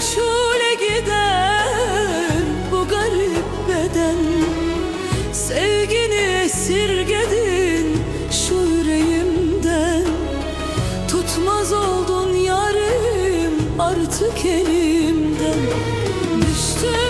Meçhule gider bu garip beden. Sevgini esirgedin şu yüreğimden. Tutmaz oldun yarim artık elimden. Düştüm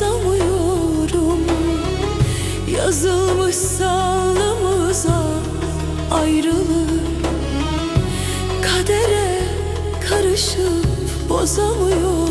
umursamıyorum Yazılmış sağlığımıza ayrılık. Kadere karışıp bozamıyorum